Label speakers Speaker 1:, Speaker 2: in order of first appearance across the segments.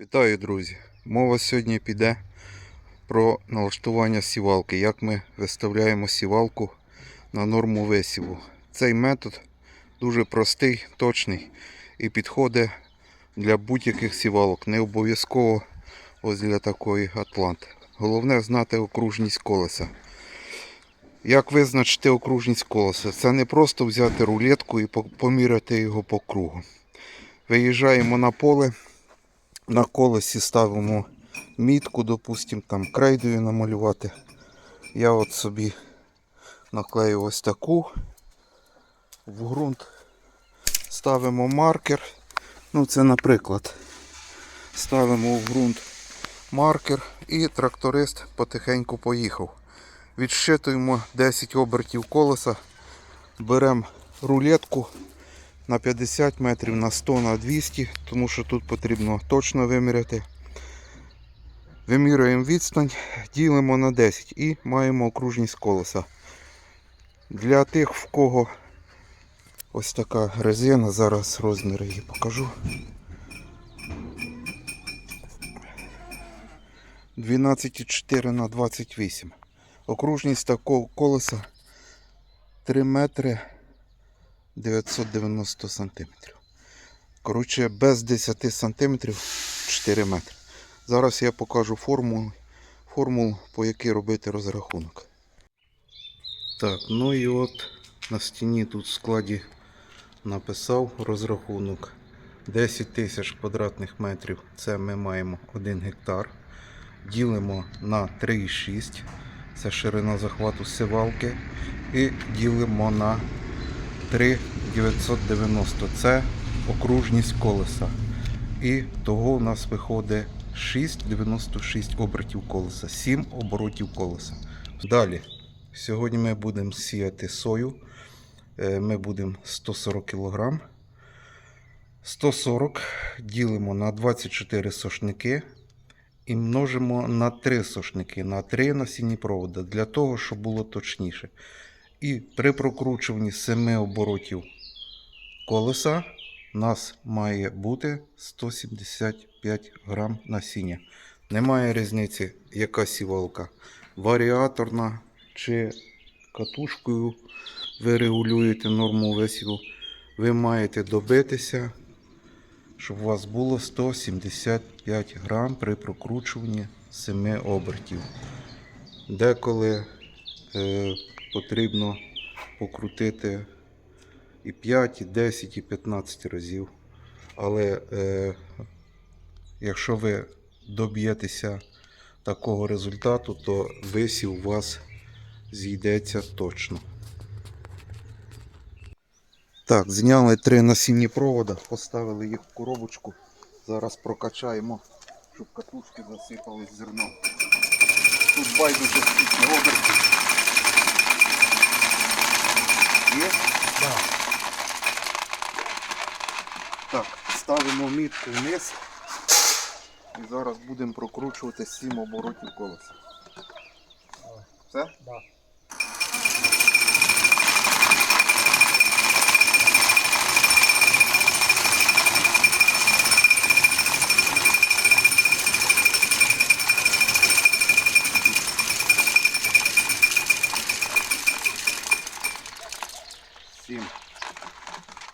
Speaker 1: Вітаю, друзі! Мова сьогодні піде про налаштування сівалки, як ми виставляємо сівалку на норму висіву. Цей метод дуже простий, точний і підходить для будь-яких сівалок. Не обов'язково ось для такої Атланти. Головне знати окружність колеса. Як визначити окружність колеса? Це не просто взяти рулетку і поміряти його по кругу. Виїжджаємо на поле. На колесі ставимо мітку, допустимо, там крейдою намалювати. Я от собі наклею ось таку. В ґрунт ставимо маркер. Ну, це наприклад. Ставимо в ґрунт маркер і тракторист потихеньку поїхав. Відщитуємо 10 обертів колеса, беремо рулетку на 50 метрів, на 100, на 200, тому що тут потрібно точно виміряти. Вимірюємо відстань, ділимо на 10 і маємо окружність колеса. Для тих, в кого ось така резина, зараз розміри її покажу. 12,4 на 28. Окружність такого колеса 3 метри 990 сантиметрів. Коротше, без 10 сантиметрів 4 метри. Зараз я покажу формулу, формулу по якій робити розрахунок. Так, ну і от на стіні тут в складі написав розрахунок. 10 тисяч квадратних метрів це ми маємо 1 гектар. Ділимо на 3,6. Це ширина захвату сивалки. І ділимо на 3,990. Це окружність колеса. І того у нас виходить 6,96 обертів колеса, 7 оборотів колеса. Далі. Сьогодні ми будемо сіяти сою. Е, Ми будемо 140 кг. 140 ділимо на 24 сошники і множимо на 3 сошники, на 3 насінні проводи, для того, щоб було точніше. І при прокручуванні 7 оборотів колеса у нас має бути 175 грам насіння. Немає різниці, яка сівалка. Варіаторна чи катушкою ви регулюєте норму висіву. Ви маєте добитися, щоб у вас було 175 грам при прокручуванні 7 обертів. Деколи е, потрібно покрутити і 5, і 10, і 15 разів. Але е, якщо ви доб'єтеся такого результату, то висів у вас зійдеться точно. Так, зняли три насінні провода, поставили їх в коробочку. Зараз прокачаємо, щоб катушки засипались зерном. Тут байдуже скільки обертів. Є? Так, ставимо мітку вниз і зараз будемо прокручувати 7 оборотів колеса. Все?
Speaker 2: Да.
Speaker 1: Сім.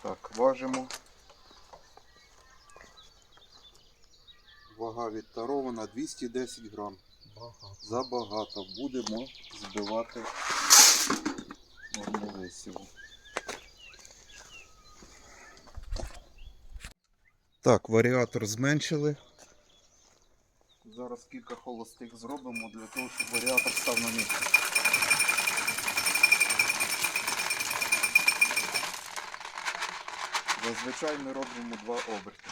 Speaker 1: Так, важимо. Вага відтарована 210 грам.
Speaker 2: Багато.
Speaker 1: Забагато. Будемо збивати норму висіву. Так, варіатор зменшили. Зараз кілька холостих зробимо для того, щоб варіатор став на місце. Зазвичай ми робимо два оберти.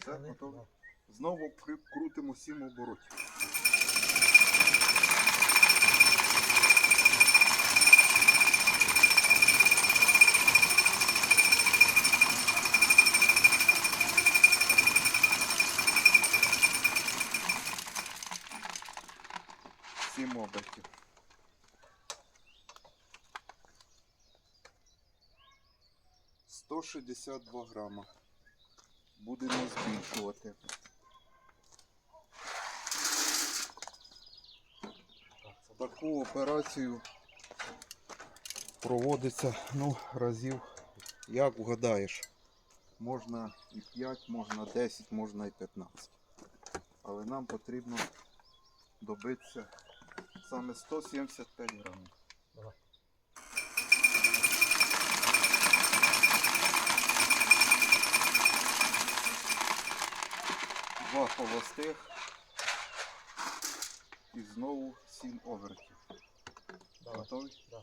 Speaker 1: Все, готово. Знову крутимо 7 оборотів. Сім обертів. 162 грама. Будемо збільшувати. Таку операцію проводиться ну, разів, як вгадаєш. Можна і 5, можна 10, можна і 15. Але нам потрібно добитися саме 175 грамів. Два холостих і знову 7 овертів. Готовий?
Speaker 2: Да.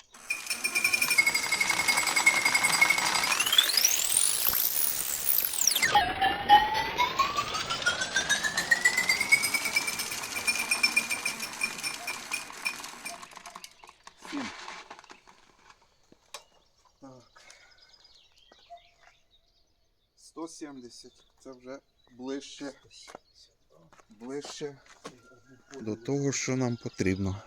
Speaker 1: Сім. Так. 170. Це вже ближче. Ближче до того, що нам потрібно.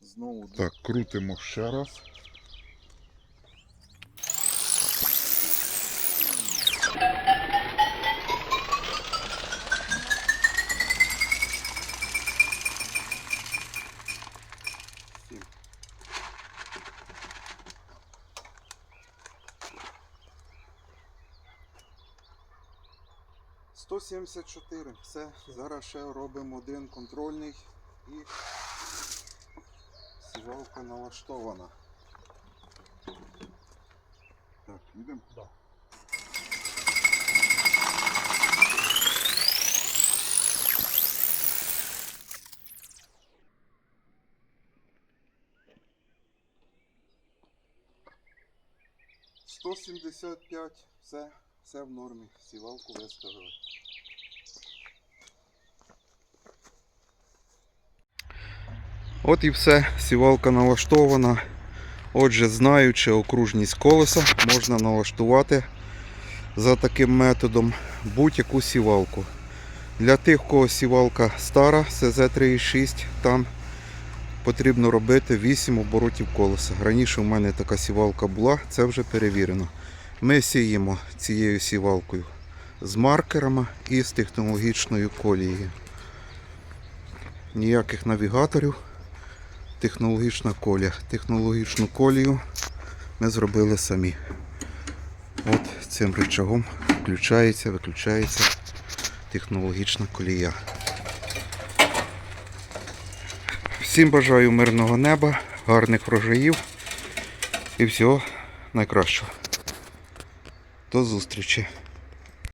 Speaker 1: Знову
Speaker 3: Так, крутимо ще раз.
Speaker 1: 174. Все, зараз ще робимо один контрольний і сівалка налаштована. Так, їдемо?
Speaker 2: Да.
Speaker 1: Сто сімдесят п'ять, все все в нормі. Сівалку виставили. От і все, сівалка налаштована. Отже, знаючи окружність колеса, можна налаштувати за таким методом будь-яку сівалку. Для тих, у кого сівалка стара, СЗ-3,6, там потрібно робити 8 оборотів колеса. Раніше у мене така сівалка була, це вже перевірено. Ми сіємо цією сівалкою з маркерами і з технологічною колією. Ніяких навігаторів технологічна колія. Технологічну колію ми зробили самі. От цим рычагом включається, виключається технологічна колія. Всім бажаю мирного неба, гарних врожаїв і всього найкращого. До зустрічі!